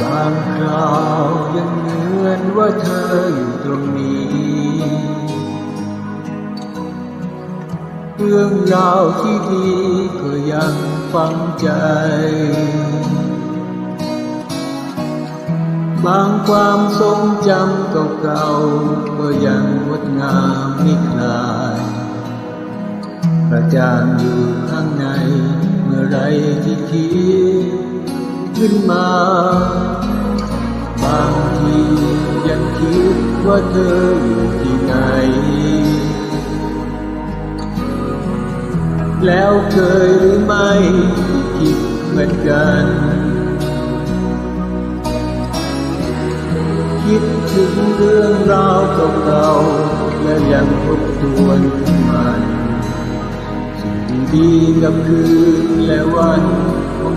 บางคราวยังเหมือนว่าเธออยู่ตรงนี้ เรื่องราวที่ดีก็ยังฝังใจ บางความทรงจำเก่าๆก็ยังงดงามไม่คลายประจานอยู่ข้างในเมื่อไรที่คิด ขึ้นมา บางทียังคิดว่าเธออยู่ที่ไหน แล้วเคยหรือไม่คิดเหมือนกัน คิดถึงเรื่องราวเก่าๆและยังทบทวนมัน สิ่งดีกับคืนและว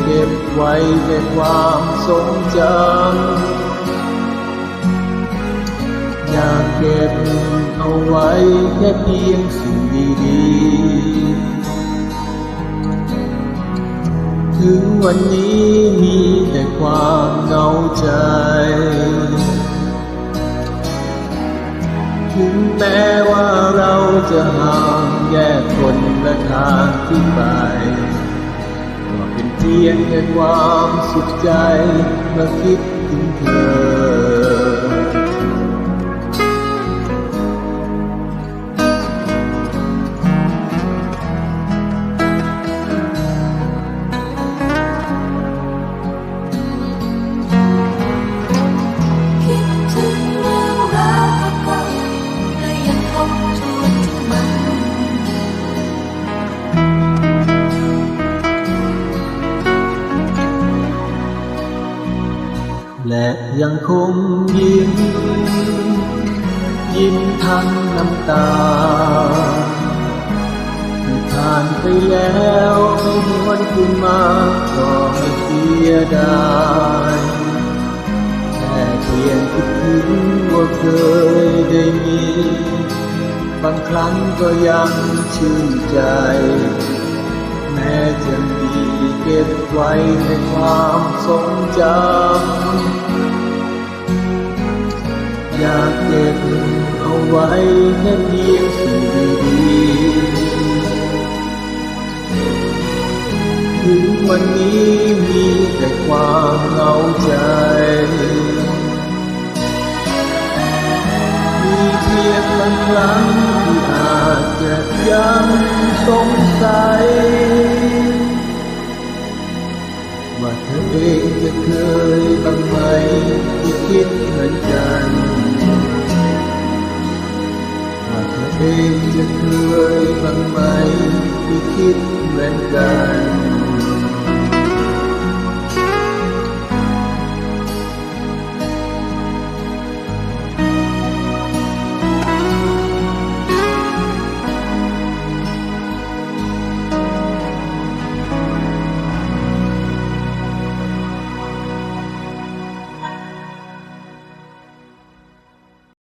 เก็บไว้แต่ความทรงจำอยากเก็บเอาไว้แค่เพียงสิ่งดีๆ ถึงวันนี้มีแต่ความเหงาใจ ถึงแม้ว่าเราจะห่างแยกคนละทางที่ไป ก็เป็นเพียงแค่ความสุขใจเมื่อคิดถึงเธอ และยังคงยิ้ม ยิ้มทั้งน้ำตาที่ผ่านไปแล้วไม่หวนคืนมาก็ไม่เสียดายแค่เพียงคิดถึงว่าเคยได้มีบางครั้งก็ยังชื่นใจ แม้จะมีเก็บไว้ในความทรงจำ ไว้แค่เพียงสิ่งดีถึงวันนี้มีแต่ความเหงาใจ มีเพียงบางครั้งที่อาจจะยังสงสัย ว่าเธอเองจะเคยบ้างไหมที่คิดเหมือนกัน เองจะเคยบ้างไหมที่คิดเหมือนกัน